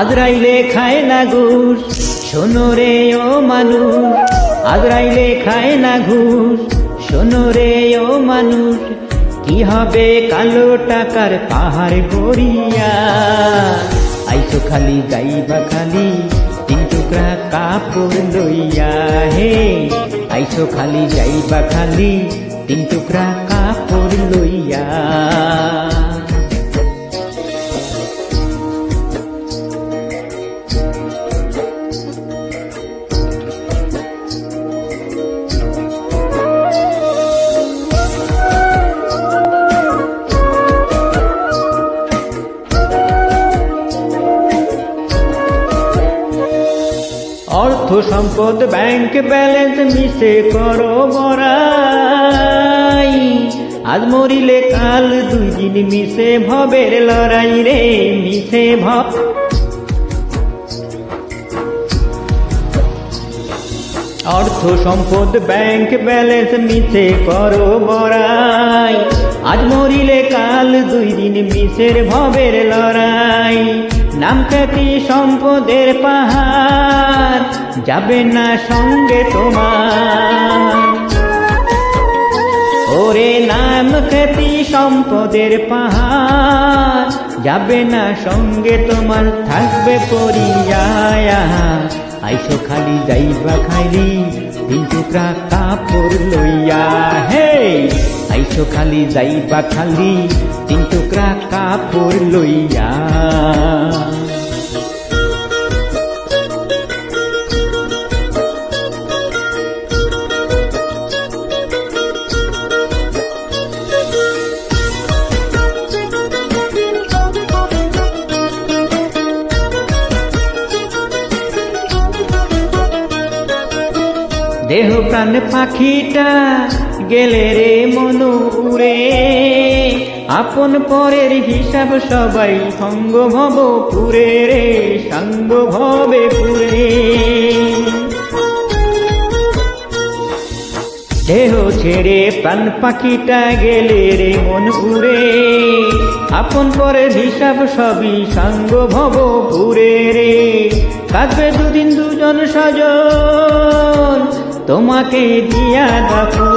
আদ্রাইলে খায় না ঘুষ শোনো রে ও মানুষ। আদ্রাইলে খায় না ঘুষ শোনো রে ও মানুষ। কি হবে কালো টাকার পাহাড় গড়িয়া? আইসো খালি, গাইবা খালি টুকরা কাপড় লইয়া হে। আইসো খালি যাইবা খালি তিন টুকরা কাপড় লইয়া। সম্পদ ব্যাংক ব্যালেন্স মিশে করো বড়াই। আজ মরিলে কাল দুই দিন মিশে ভবের লড়াই রে, মিশে ভব। অর্থ সম্পদ ব্যাংক ব্যালেন্স মিশে করো বড়াই। আজ মরিলে কাল দুই দিন মিশের ভবের লড়াই। নাম খ্যাতি সম্পদের পাহাড়? যাবে না সঙ্গে তোমার। ওরে নাম খ্যাতি সম্পদের পাহাড়। যাবে না সঙ্গে তোমার, থাকবে পরিয়া আইসো খালি যাইবা খাইলি তিন টুকরা কাপড় লইয়া। হে আইসো খালি যাইবা খালি, তিন টুকরা কাপড় লইয়া। দেহ প্রাণ পাখিটা গেলে রে মনু উড়ে। আপন পরের হিসাব সবাই সঙ্গ ভব পুরে রে সঙ্গ ভবে পুরে। দেহ ছেড়ে প্রাণ পাখিটা গেলে রে মন উড়ে। আপন পরের হিসাব সবই সঙ্গ ভব পুরে রে। কাঁদবে দুদিন দুজন সজন তোমাকে দিয়া দেখো।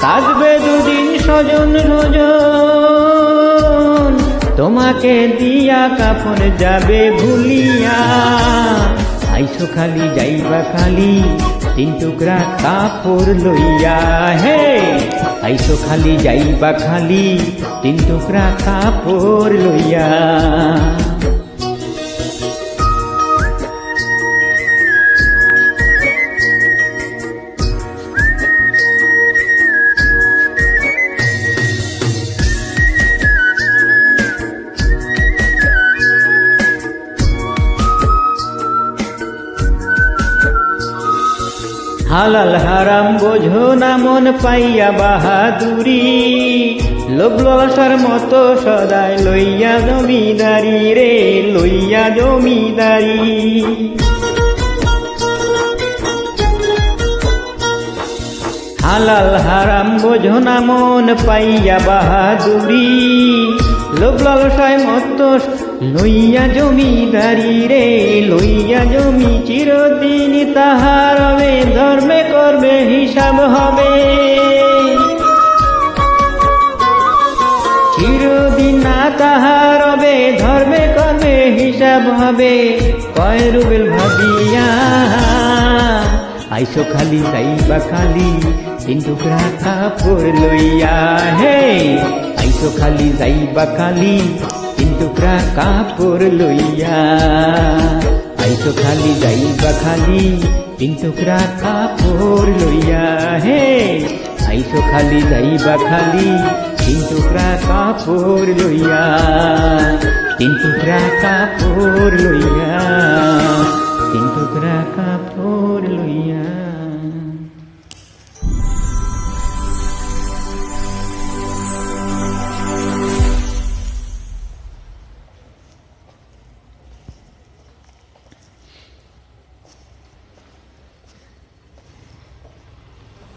কাঁদবে দুদিন সজন সজন তোমাকে দিয়া কাপড় যাবে ভুলিয়া। আইসো খালি, যাইবা খালি, তিন টুকরা কাপড় লইয়া। হে, আইসো খালি, যাইবা খালি, তিন টুকরা কাপড় লইয়া। হালাল হারাম বোঝো না মন পাইয়া বাহাদুরি। লোভ লালসার মতো সদাই লইয়া জমিদারি রে, লইয়া জমিদারি। হালাল হারাম বোঝো না মন পাইয়া বাহাদুরি। লোভ লালসায় মতো লইয়া জমিদারি রে, লইয়া জমি চিরদিন তাহার হবে, ধর্মে করবে হিসাব হবে। চিরদিন না তাহার হবে, ধর্মে করবে হিসাব হবে, কয় রুবেল ভাবিয়া, আইসো খালি, যাইবা খালি, তিন টুকরা কাপড় লইয়া, হে আইসো খালি যাইবা খালি টুকরা কাপড় লইয়া। আইসো খালি যাইবা খালি টুকরা কাপড় লইয়া। হে আইসো খালি যাইবা খালি টুকরা কাপড় লইয়া। টুকরা কাপড় লইয়া টুকরা কাপড়